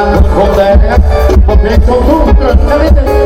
างคนคงแดงครัเพลงชมทุ่เกิดชนิดหน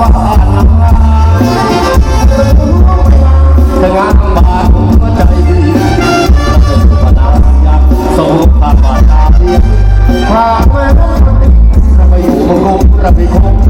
บ้านนาางบานหัวใจปนายักโสภาบาาเรียพาแม่ต้องติดระเบียงคงระเบียงคง